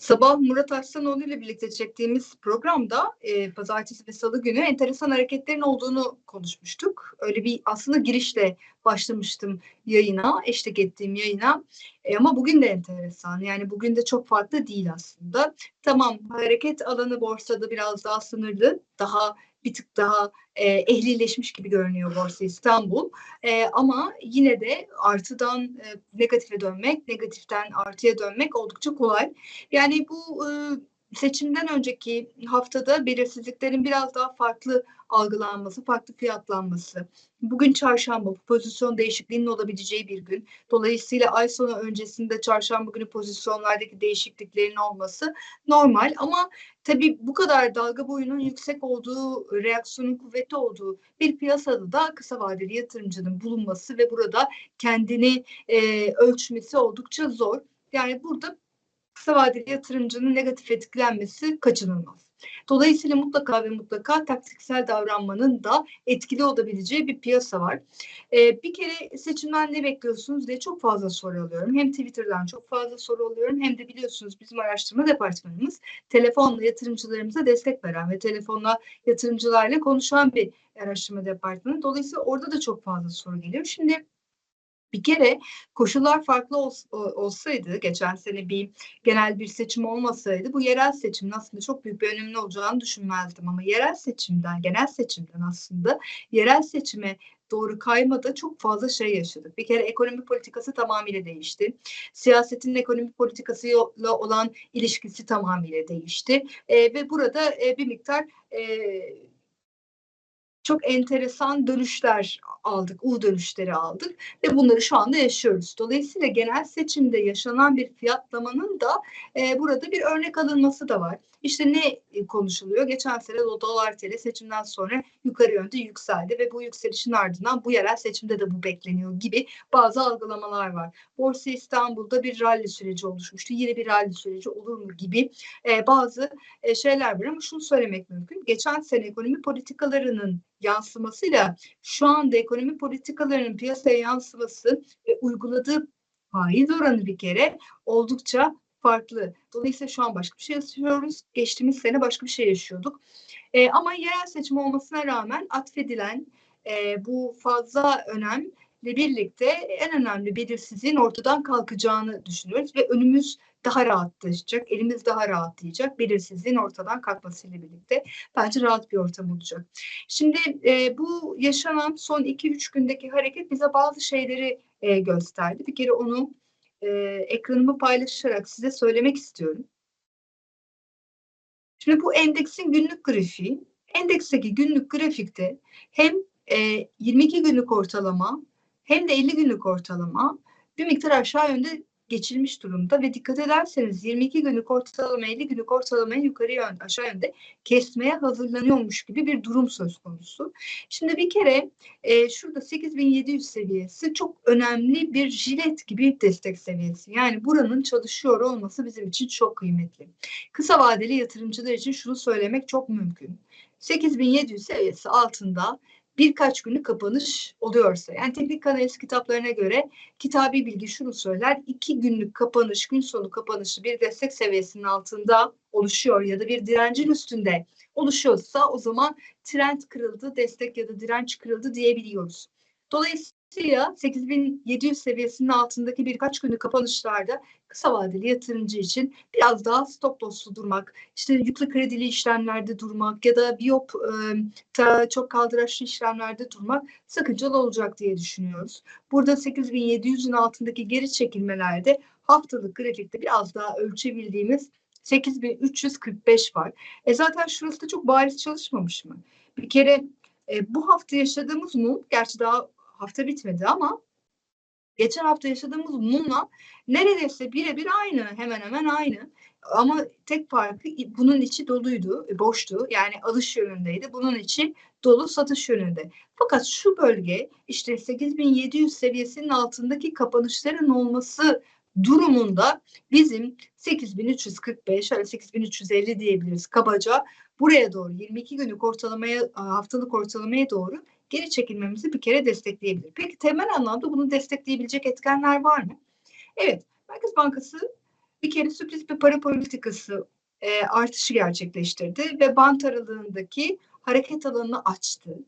Sabah Murat Arsanoğlu ile birlikte çektiğimiz programda e, pazartesi ve salı günü enteresan hareketlerin olduğunu konuşmuştuk. Öyle bir aslında girişle başlamıştım yayına, eşlik ettiğim yayına. E, ama bugün de enteresan. Yani bugün de çok farklı değil aslında. Tamam hareket alanı borsada biraz daha sınırlı, daha bir tık daha e, ehlileşmiş gibi görünüyor Borsa İstanbul. E, ama yine de artıdan e, negatife dönmek, negatiften artıya dönmek oldukça kolay. Yani bu e, seçimden önceki haftada belirsizliklerin biraz daha farklı algılanması, farklı fiyatlanması. Bugün çarşamba pozisyon değişikliğinin olabileceği bir gün. Dolayısıyla ay sonu öncesinde çarşamba günü pozisyonlardaki değişikliklerin olması normal ama tabii bu kadar dalga boyunun yüksek olduğu, reaksiyonun kuvvetli olduğu bir piyasada da kısa vadeli yatırımcının bulunması ve burada kendini e, ölçmesi oldukça zor. Yani burada kısa vadeli yatırımcının negatif etkilenmesi kaçınılmaz. Dolayısıyla mutlaka ve mutlaka taktiksel davranmanın da etkili olabileceği bir piyasa var. Ee, bir kere seçimden ne bekliyorsunuz diye çok fazla soru alıyorum. Hem Twitter'dan çok fazla soru alıyorum hem de biliyorsunuz bizim araştırma departmanımız telefonla yatırımcılarımıza destek veren ve telefonla yatırımcılarla konuşan bir araştırma departmanı. Dolayısıyla orada da çok fazla soru geliyor. Şimdi bir kere koşullar farklı ol, olsaydı, geçen sene bir genel bir seçim olmasaydı bu yerel seçimin aslında çok büyük bir önemli olacağını düşünmezdim. Ama yerel seçimden, genel seçimden aslında yerel seçime doğru kaymada çok fazla şey yaşadık. Bir kere ekonomi politikası tamamıyla değişti. Siyasetin ekonomi politikasıyla olan ilişkisi tamamıyla değişti. E, ve burada e, bir miktar e, çok enteresan dönüşler aldık, U dönüşleri aldık ve bunları şu anda yaşıyoruz. Dolayısıyla genel seçimde yaşanan bir fiyatlamanın da e, burada bir örnek alınması da var. İşte ne konuşuluyor? Geçen sene dolar TL seçimden sonra yukarı yönde yükseldi ve bu yükselişin ardından bu yerel seçimde de bu bekleniyor gibi bazı algılamalar var. Borsa İstanbul'da bir rally süreci oluşmuştu. Yine bir rally süreci olur mu gibi e, bazı e, şeyler var ama şunu söylemek mümkün. Geçen sene ekonomi politikalarının yansımasıyla şu anda ekonomi politikalarının piyasaya yansıması ve uyguladığı faiz oranı bir kere oldukça farklı. Dolayısıyla şu an başka bir şey yaşıyoruz. Geçtiğimiz sene başka bir şey yaşıyorduk. E, ama yerel seçim olmasına rağmen atfedilen e, bu fazla önemle birlikte en önemli belirsizliğin ortadan kalkacağını düşünüyoruz ve önümüz daha rahatlayacak, elimiz daha rahatlayacak belirsizliğin ortadan kalkmasıyla birlikte bence rahat bir ortam olacak. Şimdi e, bu yaşanan son 2-3 gündeki hareket bize bazı şeyleri e, gösterdi. Bir kere onu e, ekranımı paylaşarak size söylemek istiyorum. Şimdi bu endeksin günlük grafiği, endeksteki günlük grafikte hem e, 22 günlük ortalama hem de 50 günlük ortalama bir miktar aşağı yönde geçilmiş durumda ve dikkat ederseniz 22 günlük ortalama 50 günlük ortalamayı yukarı yön aşağı yönde kesmeye hazırlanıyormuş gibi bir durum söz konusu. Şimdi bir kere e, şurada 8700 seviyesi çok önemli bir jilet gibi destek seviyesi. Yani buranın çalışıyor olması bizim için çok kıymetli. Kısa vadeli yatırımcılar için şunu söylemek çok mümkün. 8700 seviyesi altında birkaç günlük kapanış oluyorsa yani teknik analiz kitaplarına göre kitabi bilgi şunu söyler iki günlük kapanış gün sonu kapanışı bir destek seviyesinin altında oluşuyor ya da bir direncin üstünde oluşuyorsa o zaman trend kırıldı destek ya da direnç kırıldı diyebiliyoruz. Dolayısıyla Dolayısıyla 8700 seviyesinin altındaki birkaç günlük kapanışlarda kısa vadeli yatırımcı için biraz daha stop loss'lu durmak, işte yüklü kredili işlemlerde durmak ya da biyop e, çok kaldıraçlı işlemlerde durmak sakıncalı olacak diye düşünüyoruz. Burada 8700'ün altındaki geri çekilmelerde haftalık grafikte biraz daha ölçebildiğimiz 8345 var. E zaten şurası da çok bariz çalışmamış mı? Bir kere e, bu hafta yaşadığımız mum, gerçi daha hafta bitmedi ama geçen hafta yaşadığımız mumla neredeyse birebir aynı, hemen hemen aynı. Ama tek farkı bunun içi doluydu, e, boştu. Yani alış yönündeydi. Bunun içi dolu satış yönünde. Fakat şu bölge işte 8700 seviyesinin altındaki kapanışların olması durumunda bizim 8345 yani 8350 diyebiliriz kabaca buraya doğru 22 günlük ortalamaya haftalık ortalamaya doğru geri çekilmemizi bir kere destekleyebilir. Peki temel anlamda bunu destekleyebilecek etkenler var mı? Evet, Merkez Bankası bir kere sürpriz bir para politikası e, artışı gerçekleştirdi ve bant aralığındaki hareket alanını açtı.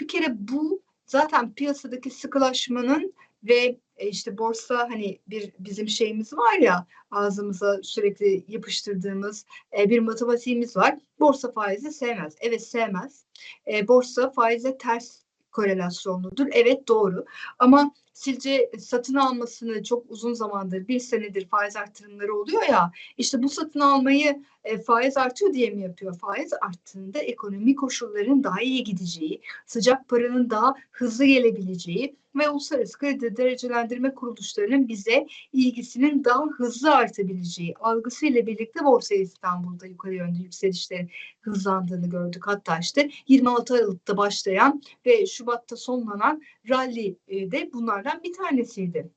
Bir kere bu zaten piyasadaki sıkılaşmanın ve e, işte borsa hani bir bizim şeyimiz var ya ağzımıza sürekli yapıştırdığımız e, bir matematiğimiz var. Borsa faizi sevmez. Evet sevmez. E, borsa faize ters korelasyonludur. Evet doğru. Ama sizce satın almasını çok uzun zamandır bir senedir faiz artırımları oluyor ya işte bu satın almayı e, faiz artıyor diye mi yapıyor? Faiz arttığında ekonomi koşullarının daha iyi gideceği, sıcak paranın daha hızlı gelebileceği ve uluslararası kredi derecelendirme kuruluşlarının bize ilgisinin daha hızlı artabileceği algısıyla birlikte Borsa İstanbul'da yukarı yönde yükselişlerin hızlandığını gördük. Hatta işte 26 Aralık'ta başlayan ve Şubat'ta sonlanan rally e, de bunlardan bir tanesiydi.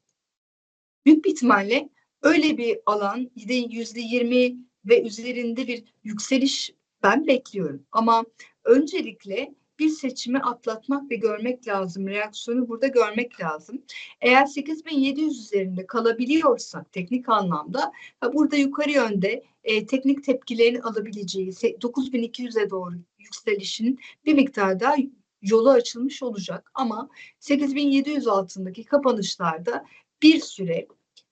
Büyük bir ihtimalle öyle bir alan yüzde yirmi ve üzerinde bir yükseliş ben bekliyorum. Ama öncelikle bir seçimi atlatmak ve görmek lazım. Reaksiyonu burada görmek lazım. Eğer 8700 üzerinde kalabiliyorsak teknik anlamda burada yukarı yönde e, teknik tepkilerini alabileceği 9200'e doğru yükselişin bir miktar daha yolu açılmış olacak. Ama 8700 altındaki kapanışlarda bir süre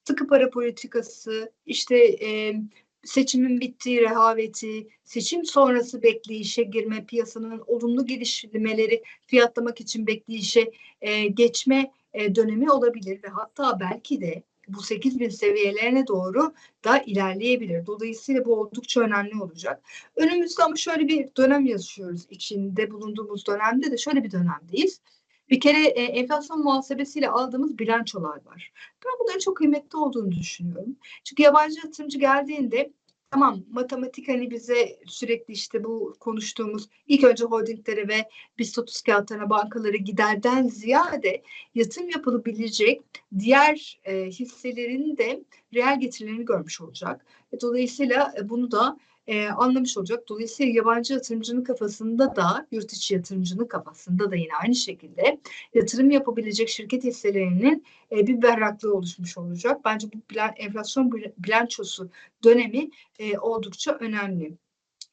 sıkı para politikası, işte e, seçimin bittiği rehaveti, seçim sonrası bekleyişe girme, piyasanın olumlu gelişmeleri fiyatlamak için bekleyişe e, geçme e, dönemi olabilir ve hatta belki de bu 8 bin seviyelerine doğru da ilerleyebilir. Dolayısıyla bu oldukça önemli olacak. Önümüzde ama şöyle bir dönem yaşıyoruz. İçinde bulunduğumuz dönemde de şöyle bir dönemdeyiz. Bir kere e, enflasyon muhasebesiyle aldığımız bilançolar var. Ben bunların çok kıymetli olduğunu düşünüyorum. Çünkü yabancı yatırımcı geldiğinde Tamam matematik hani bize sürekli işte bu konuştuğumuz ilk önce holdinglere ve BIST 30 kağıtlarına bankalara giderden ziyade yatırım yapılabilecek diğer e, hisselerin de reel getirilerini görmüş olacak. Dolayısıyla e, bunu da e, anlamış olacak. Dolayısıyla yabancı yatırımcının kafasında da yurt içi yatırımcının kafasında da yine aynı şekilde yatırım yapabilecek şirket hisselerinin e, bir berraklığı oluşmuş olacak. Bence bu bilan, enflasyon bilançosu dönemi e, oldukça önemli.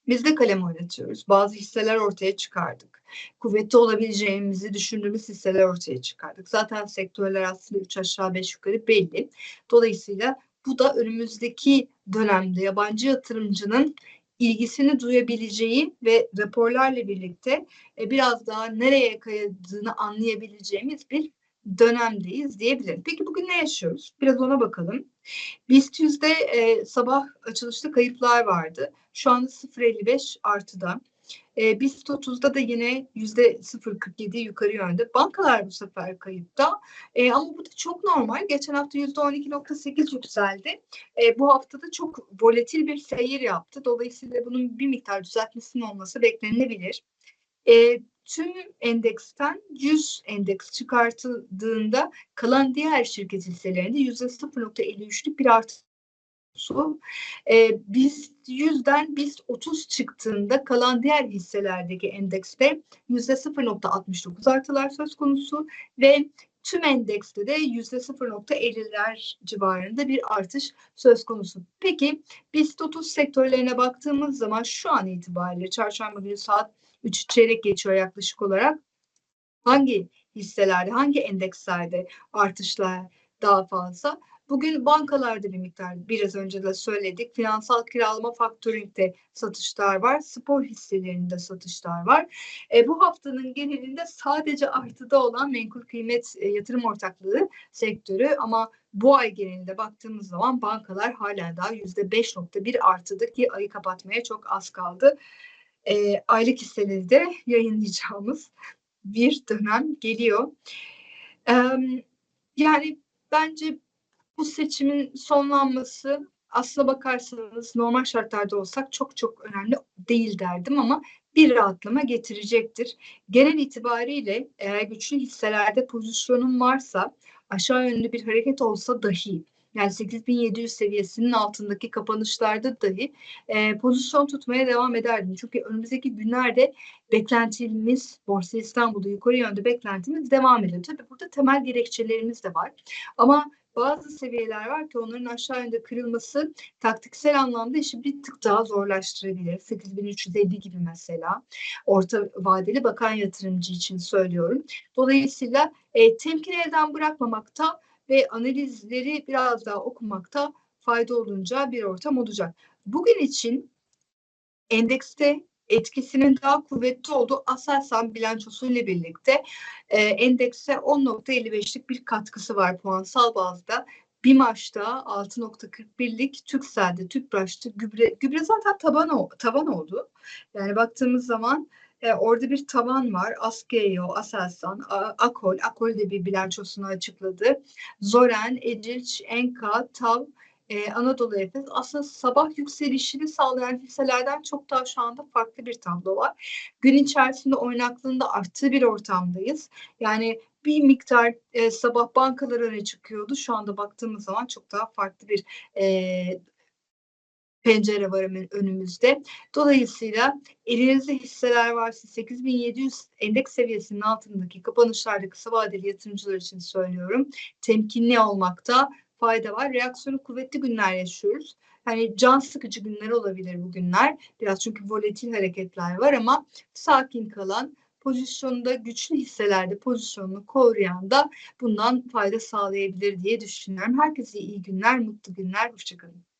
Biz de kalem oynatıyoruz. Bazı hisseler ortaya çıkardık. Kuvvetli olabileceğimizi düşündüğümüz hisseler ortaya çıkardık. Zaten sektörler aslında üç aşağı beş yukarı belli. Dolayısıyla bu da önümüzdeki dönemde yabancı yatırımcının ilgisini duyabileceği ve raporlarla birlikte e, biraz daha nereye kayadığını anlayabileceğimiz bir dönemdeyiz diyebilirim. Peki bugün ne yaşıyoruz? Biraz ona bakalım. BIST yüzde sabah açılışta kayıplar vardı. Şu anda 0.55 artıda. E, BIST 30'da da yine yüzde 0.47 yukarı yönde. Bankalar bu sefer kayıpta. E, ama bu da çok normal. Geçen hafta yüzde 12.8 yükseldi. E, bu hafta da çok volatil bir seyir yaptı. Dolayısıyla bunun bir miktar düzeltmesinin olması beklenilebilir. E, tüm endeksten 100 endeks çıkartıldığında kalan diğer şirket hisselerinde yüzde 0.53'lük bir artış su. E, biz yüzden biz 30 çıktığında kalan diğer hisselerdeki endekste yüzde 0.69 artılar söz konusu ve tüm endekste de yüzde 0.50'ler civarında bir artış söz konusu. Peki BIST 30 sektörlerine baktığımız zaman şu an itibariyle çarşamba günü saat 3 çeyrek geçiyor yaklaşık olarak. Hangi hisselerde, hangi endekslerde artışlar daha fazla? Bugün bankalarda bir miktar biraz önce de söyledik. Finansal kiralama faktöründe satışlar var. Spor hisselerinde satışlar var. E, bu haftanın genelinde sadece artıda olan menkul kıymet e, yatırım ortaklığı sektörü ama bu ay genelinde baktığımız zaman bankalar hala daha yüzde 5.1 artıdı ki ayı kapatmaya çok az kaldı. E, aylık hisseleri de yayınlayacağımız bir dönem geliyor. E, yani bence bu seçimin sonlanması aslına bakarsanız normal şartlarda olsak çok çok önemli değil derdim ama bir rahatlama getirecektir. Genel itibariyle eğer güçlü hisselerde pozisyonun varsa aşağı yönlü bir hareket olsa dahi yani 8700 seviyesinin altındaki kapanışlarda dahi e, pozisyon tutmaya devam ederdim. Çünkü önümüzdeki günlerde beklentimiz Borsa İstanbul'da yukarı yönde beklentimiz devam ediyor. Tabii burada temel gerekçelerimiz de var. Ama bazı seviyeler var ki onların aşağı yönde kırılması taktiksel anlamda işi bir tık daha zorlaştırabilir. 8350 gibi mesela orta vadeli bakan yatırımcı için söylüyorum. Dolayısıyla e, temkini elden bırakmamakta ve analizleri biraz daha okumakta fayda olunca bir ortam olacak. Bugün için endekste etkisinin daha kuvvetli olduğu Aselsan bilançosuyla birlikte e, endekse 10.55'lik bir katkısı var puansal bazda. BİMAŞ'ta 6.41'lik, Türksel'de, TÜPRAŞ'ta gübre, gübre zaten taban, tavan oldu. Yani baktığımız zaman e, orada bir tavan var. Askeo, Aselsan, Akol, Akol de bir bilançosunu açıkladı. Zoren, Ecilç, Enka, TAV, e, Anadolu Efes aslında sabah yükselişini sağlayan hisselerden çok daha şu anda farklı bir tablo var. Gün içerisinde oynaklığında arttığı bir ortamdayız. Yani bir miktar e, sabah bankalar öne çıkıyordu. Şu anda baktığımız zaman çok daha farklı bir e, pencere var önümüzde. Dolayısıyla elinizde hisseler varsa 8700 endeks seviyesinin altındaki kapanışlarda kısa vadeli yatırımcılar için söylüyorum. Temkinli olmakta fayda var. Reaksiyonu kuvvetli günler yaşıyoruz. Hani can sıkıcı günler olabilir bu günler. Biraz çünkü volatil hareketler var ama sakin kalan pozisyonda güçlü hisselerde pozisyonunu koruyan da bundan fayda sağlayabilir diye düşünüyorum. Herkese iyi günler, mutlu günler. Hoşçakalın.